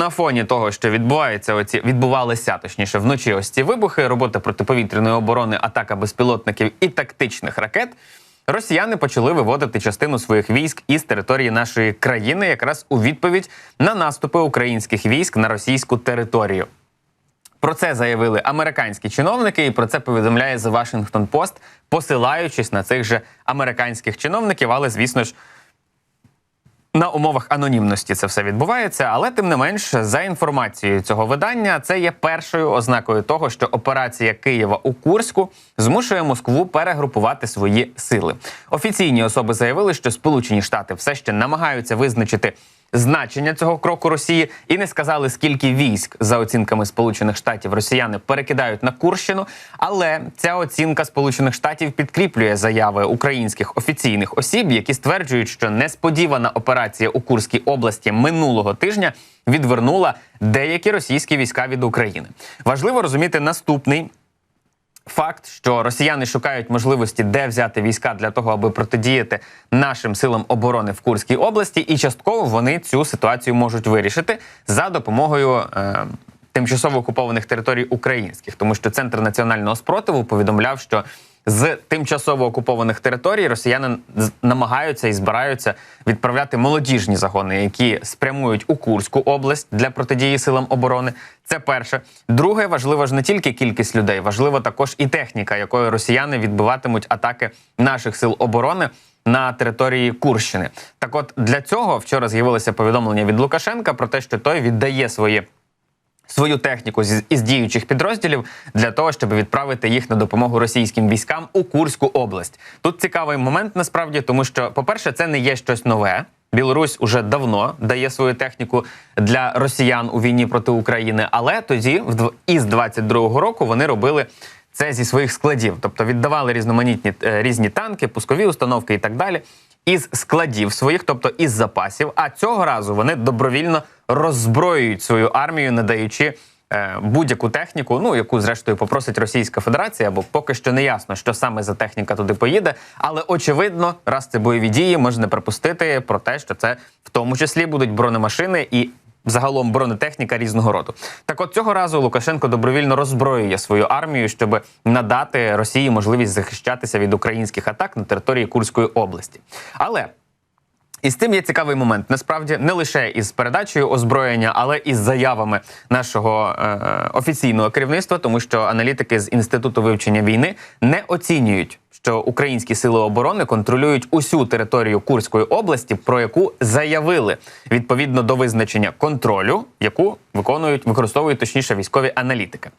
на фоні того, що відбувається оці відбувалися точніше вночі. Ось ці вибухи, робота протиповітряної оборони, атака безпілотників і тактичних ракет. Росіяни почали виводити частину своїх військ із території нашої країни, якраз у відповідь на наступи українських військ на російську територію. Про це заявили американські чиновники, і про це повідомляє The Washington Post, посилаючись на цих же американських чиновників, але звісно ж. На умовах анонімності це все відбувається, але тим не менш, за інформацією цього видання, це є першою ознакою того, що операція Києва у Курську змушує Москву перегрупувати свої сили. Офіційні особи заявили, що Сполучені Штати все ще намагаються визначити значення цього кроку Росії і не сказали, скільки військ за оцінками Сполучених Штатів росіяни перекидають на Курщину. Але ця оцінка Сполучених Штатів підкріплює заяви українських офіційних осіб, які стверджують, що несподівана операція у Курській області минулого тижня відвернула деякі російські війська від України. Важливо розуміти наступний Факт, що росіяни шукають можливості, де взяти війська для того, аби протидіяти нашим силам оборони в Курській області, і частково вони цю ситуацію можуть вирішити за допомогою е, тимчасово окупованих територій українських, тому що центр національного спротиву повідомляв, що з тимчасово окупованих територій росіяни намагаються і збираються відправляти молодіжні загони, які спрямують у Курську область для протидії силам оборони. Це перше. Друге, важливо ж не тільки кількість людей, важливо також і техніка, якою росіяни відбиватимуть атаки наших сил оборони. На території Курщини, так от для цього вчора з'явилося повідомлення від Лукашенка про те, що той віддає свої свою техніку із діючих підрозділів для того, щоб відправити їх на допомогу російським військам у Курську область. Тут цікавий момент насправді, тому що, по-перше, це не є щось нове. Білорусь уже давно дає свою техніку для росіян у війні проти України, але тоді, із 22-го року, вони робили це зі своїх складів, тобто віддавали різноманітні е, різні танки, пускові установки і так далі. Із складів своїх, тобто із запасів. А цього разу вони добровільно роззброюють свою армію, надаючи е, будь-яку техніку, ну яку зрештою попросить Російська Федерація, бо поки що не ясно, що саме за техніка туди поїде. Але очевидно, раз це бойові дії, можна припустити про те, що це в тому числі будуть бронемашини і. Загалом бронетехніка різного роду. Так от цього разу Лукашенко добровільно роззброює свою армію, щоб надати Росії можливість захищатися від українських атак на території Курської області. Але і з тим є цікавий момент. Насправді не лише із передачею озброєння, але і з заявами нашого е, офіційного керівництва, тому що аналітики з інституту вивчення війни не оцінюють, що українські сили оборони контролюють усю територію Курської області, про яку заявили відповідно до визначення контролю, яку виконують використовують точніше військові аналітики.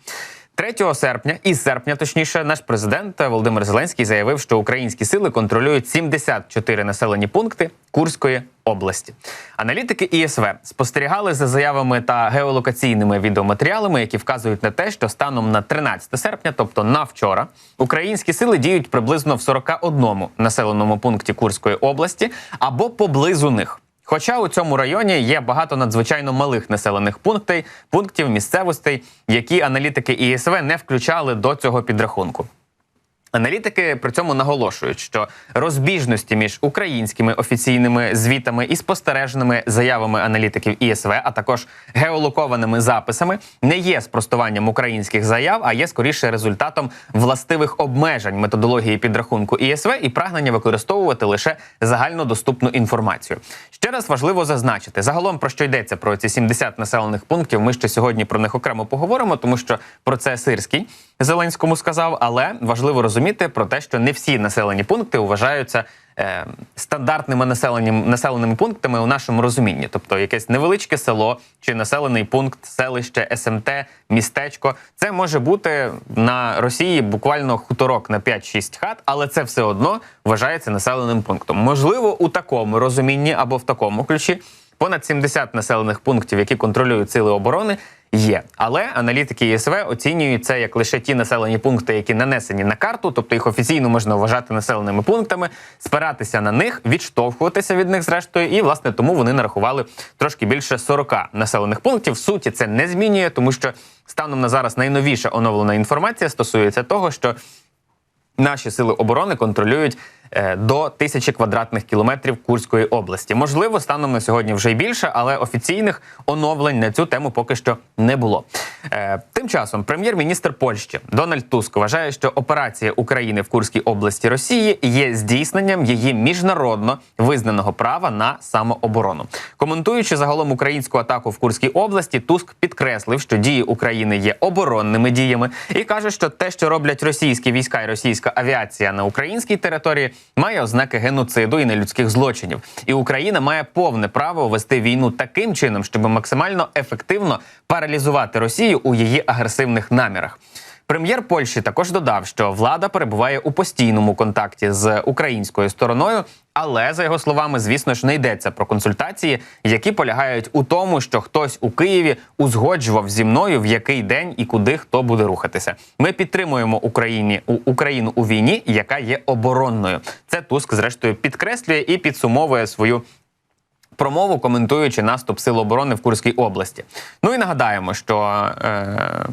3 серпня, із серпня, точніше, наш президент Володимир Зеленський заявив, що українські сили контролюють 74 населені пункти Курської області. Аналітики ІСВ спостерігали за заявами та геолокаційними відеоматеріалами, які вказують на те, що станом на 13 серпня, тобто на вчора, українські сили діють приблизно в 41 населеному пункті Курської області або поблизу них. Хоча у цьому районі є багато надзвичайно малих населених пунктів, пунктів місцевостей, які аналітики ІСВ не включали до цього підрахунку. Аналітики при цьому наголошують, що розбіжності між українськими офіційними звітами і спостереженими заявами аналітиків ІСВ, а також геолокованими записами, не є спростуванням українських заяв, а є скоріше результатом властивих обмежень методології підрахунку ІСВ і прагнення використовувати лише загальнодоступну інформацію. Ще раз важливо зазначити, загалом про що йдеться про ці 70 населених пунктів. Ми ще сьогодні про них окремо поговоримо, тому що про це Сирський Зеленському сказав. Але важливо розуміти про те, що не всі населені пункти вважаються е, стандартними населенням населеними пунктами у нашому розумінні, тобто якесь невеличке село чи населений пункт, селище, СМТ, містечко. Це може бути на Росії буквально хуторок на 5-6 хат, але це все одно вважається населеним пунктом. Можливо, у такому розумінні або в такому ключі понад 70 населених пунктів, які контролюють сили оборони. Є, але аналітики ЄСВ оцінюють це як лише ті населені пункти, які нанесені на карту, тобто їх офіційно можна вважати населеними пунктами, спиратися на них, відштовхуватися від них зрештою, і власне тому вони нарахували трошки більше 40 населених пунктів. В суті, це не змінює, тому що станом на зараз найновіша оновлена інформація стосується того, що наші сили оборони контролюють до тисячі квадратних кілометрів Курської області. Можливо, станом на сьогодні вже й більше, але офіційних оновлень на цю тему поки що не було. Е, Тим часом прем'єр-міністр Польщі Дональд Туск вважає, що операція України в Курській області Росії є здійсненням її міжнародно визнаного права на самооборону. Коментуючи загалом українську атаку в Курській області, Туск підкреслив, що дії України є оборонними діями, і каже, що те, що роблять російські війська і російська авіація на українській території, має ознаки геноциду і нелюдських злочинів. І Україна має повне право вести війну таким чином, щоб максимально ефективно паралізувати Росію у її агресивних намірах. Прем'єр Польщі також додав, що влада перебуває у постійному контакті з українською стороною, але за його словами, звісно ж, не йдеться про консультації, які полягають у тому, що хтось у Києві узгоджував зі мною в який день і куди хто буде рухатися. Ми підтримуємо Україні у Україну у війні, яка є оборонною. Це Туск, зрештою, підкреслює і підсумовує свою промову, коментуючи наступ Сил оборони в Курській області. Ну і нагадаємо, що е,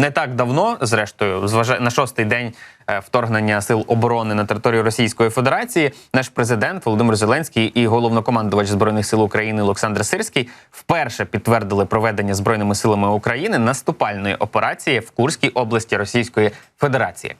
не так давно, зрештою, зважає на шостий день е, вторгнення сил оборони на територію Російської Федерації, наш президент Володимир Зеленський і головнокомандувач збройних сил України Олександр Сирський вперше підтвердили проведення збройними силами України наступальної операції в Курській області Російської Федерації.